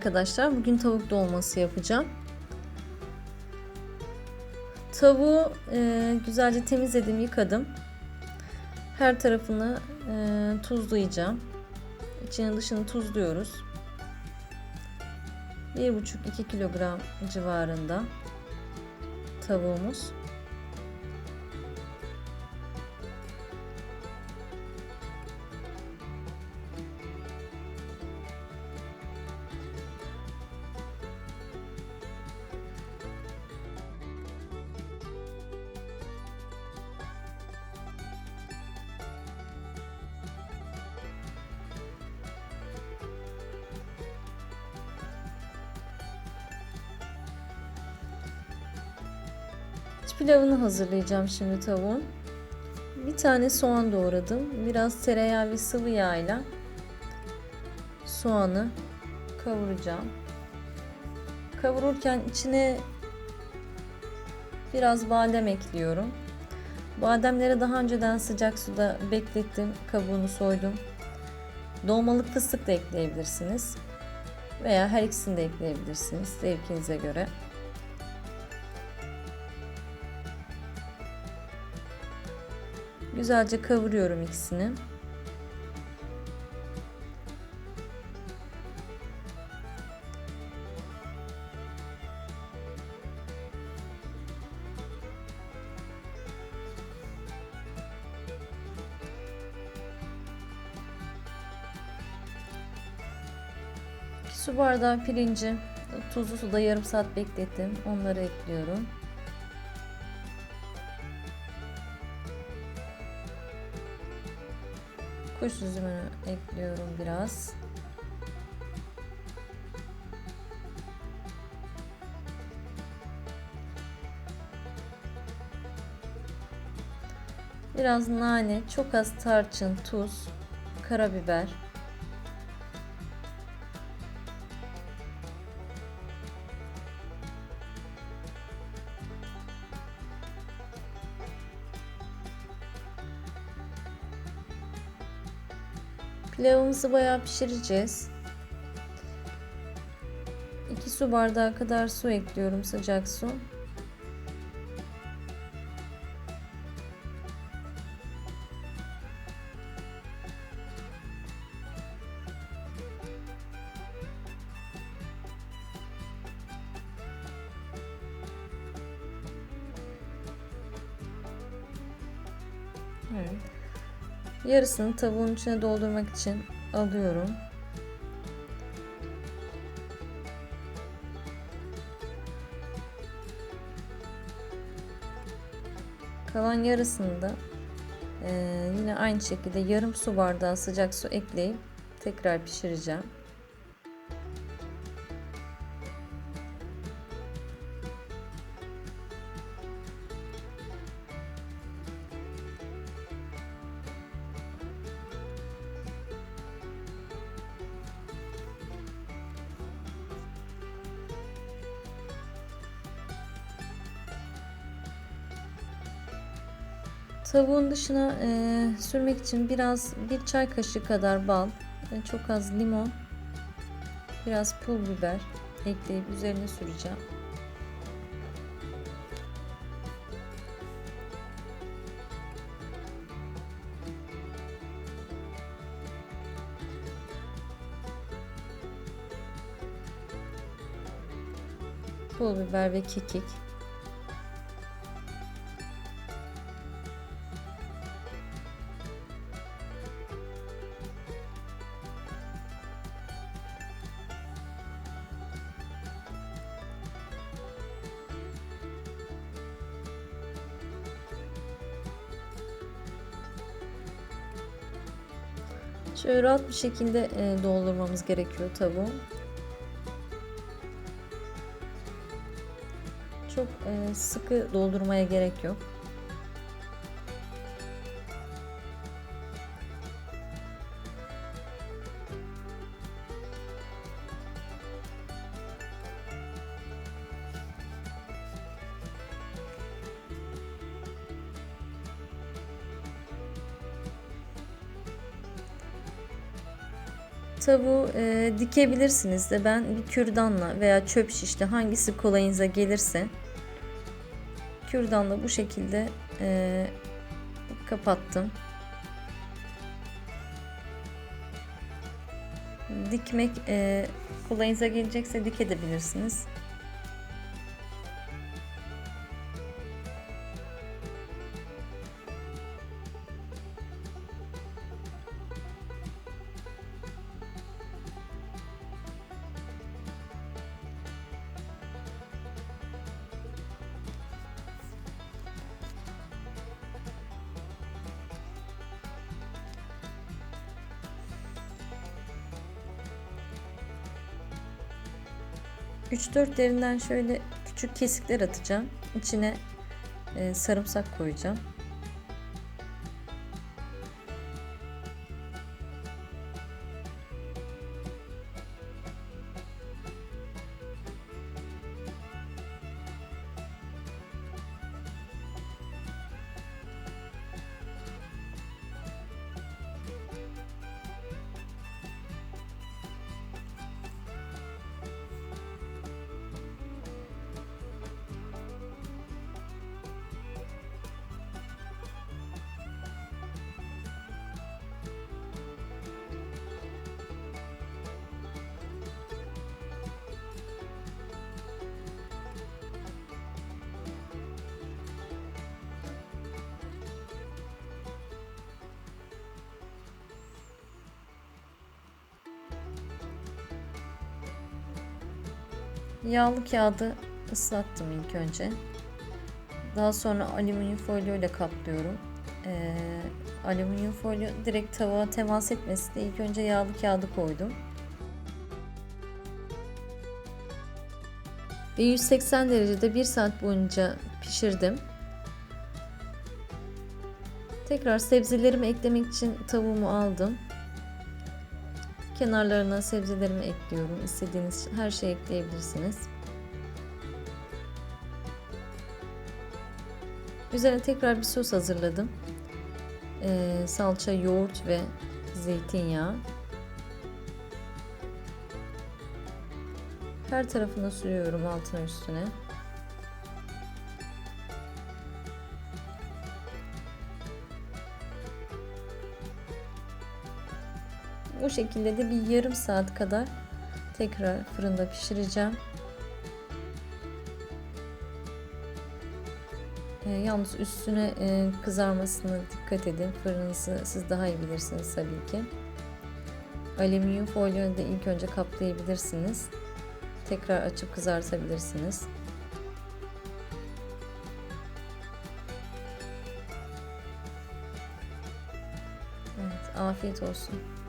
arkadaşlar. Bugün tavuk dolması yapacağım. Tavuğu e, güzelce temizledim, yıkadım. Her tarafını e, tuzlayacağım. İçini dışını tuzluyoruz. 1,5-2 kilogram civarında tavuğumuz. Pilavını hazırlayacağım şimdi tavuğun. Bir tane soğan doğradım. Biraz tereyağı ve sıvı yağıyla soğanı kavuracağım. Kavururken içine biraz badem ekliyorum. Bademleri daha önceden sıcak suda beklettim. Kabuğunu soydum. Dolmalık fıstık da ekleyebilirsiniz. Veya her ikisini de ekleyebilirsiniz zevkinize göre. Güzelce kavuruyorum ikisini. İki su bardağı pirinci tuzlu suda yarım saat beklettim. Onları ekliyorum. Kuş üzümünü ekliyorum biraz. Biraz nane, çok az tarçın, tuz, karabiber. Pilavımızı bayağı pişireceğiz. 2 su bardağı kadar su ekliyorum sıcak su. Evet. Yarısını tavuğun içine doldurmak için alıyorum. Kalan yarısını da e, yine aynı şekilde yarım su bardağı sıcak su ekleyip tekrar pişireceğim. Tavuğun dışına e, sürmek için biraz bir çay kaşığı kadar bal, e, çok az limon, biraz pul biber ekleyip üzerine süreceğim. Pul biber ve kekik. Şöyle rahat bir şekilde e, doldurmamız gerekiyor tavuğu. Çok e, sıkı doldurmaya gerek yok. Tavuğu e, dikebilirsiniz de ben bir kürdanla veya çöp şişle hangisi kolayınıza gelirse kürdanla bu şekilde e, kapattım. Dikmek e, kolayınıza gelecekse dik edebilirsiniz. 3-4 derinden şöyle küçük kesikler atacağım. İçine e, sarımsak koyacağım. Yağlı kağıdı ıslattım ilk önce. Daha sonra alüminyum folyo ile kaplıyorum. Ee, alüminyum folyo direkt tavuğa temas etmesi de ilk önce yağlı kağıdı koydum. Ve 180 derecede 1 saat boyunca pişirdim. Tekrar sebzelerimi eklemek için tavuğumu aldım. Kenarlarına sebzelerimi ekliyorum. İstediğiniz her şeyi ekleyebilirsiniz. Üzerine tekrar bir sos hazırladım. Ee, salça, yoğurt ve zeytinyağı. Her tarafına sürüyorum altına üstüne. Bu şekilde de bir yarım saat kadar tekrar fırında pişireceğim. E, yalnız üstüne e, kızarmasına dikkat edin. Fırınınızı siz daha iyi bilirsiniz tabii ki. Alüminyum folyoyu da ilk önce kaplayabilirsiniz. Tekrar açıp kızartabilirsiniz. Evet, afiyet olsun.